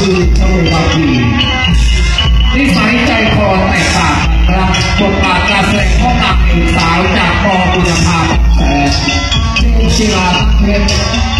คือสมุทรบางทีนิสัยใจคอแตกต่างครับบทบาทการแสดงข้องนาเอกสาวจากปอคุณภาพแต่ที่ศิลาเพชร